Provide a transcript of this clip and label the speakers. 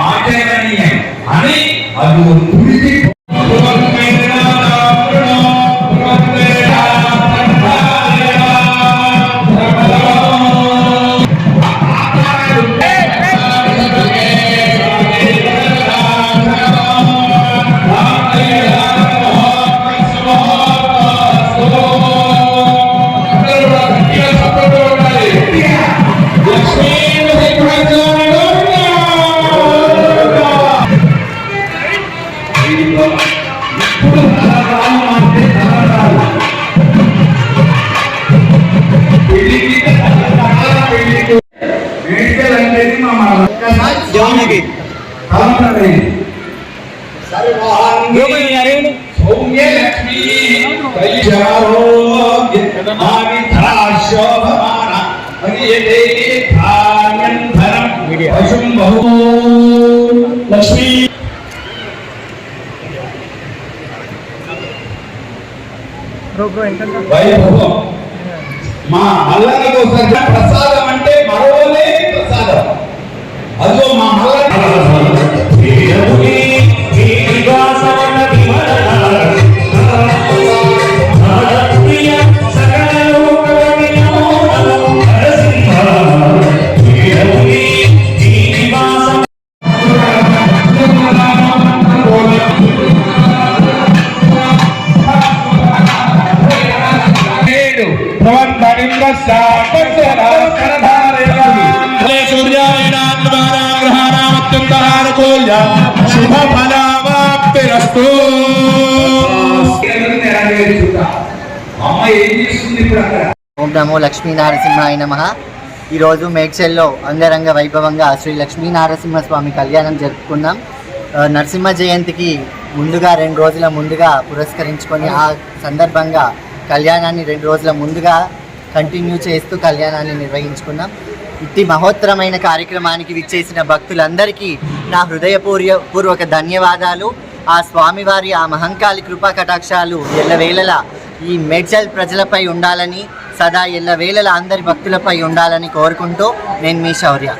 Speaker 1: ஆட்டை அணி அது ஒரு குறிப்பிட்ட మెడికల్ అనేది మా
Speaker 2: జవాన్కి
Speaker 1: కారణమే సర్వాంగి సౌమ్య లక్ష్మీ కైచారో శోభమాన హరియతే ధాన్యంధరం పశుం బహు లక్ష్మీ వైభవం. మా మల్లన్న కోసం ప్రసాదం అంటే మరోలే ప్రసాదం. అదో మా నేడు ప్రవంతనింద
Speaker 3: శుభ ఫలవాప్తిరస్తు
Speaker 1: అమ్మ ఏం చేస్తుంది ఇప్పుడు అక్కడ?
Speaker 2: ఓం నమో లక్ష్మీ నరసింహాయ నమ. ఈరోజు మేడ్చల్లో అంగరంగ వైభవంగా శ్రీ లక్ష్మీ నరసింహస్వామి కళ్యాణం జరుపుకున్నాం. నరసింహ జయంతికి ముందుగా రెండు రోజుల ముందుగా పురస్కరించుకొని ఆ సందర్భంగా కళ్యాణాన్ని రెండు రోజుల ముందుగా కంటిన్యూ చేస్తూ కళ్యాణాన్ని నిర్వహించుకున్నాం. ఇట్టి మహోత్తరమైన కార్యక్రమానికి విచ్చేసిన భక్తులందరికీ నా హృదయపూర్య పూర్వక ధన్యవాదాలు. ఆ స్వామివారి ఆ మహంకాళి కృపా కటాక్షాలు ఎల్లవేళలా ఈ మేడ్చల్ ప్రజలపై ఉండాలని సదా ఎల్లవేళలా అందరి భక్తులపై ఉండాలని కోరుకుంటూ నేను మీ శౌర్య.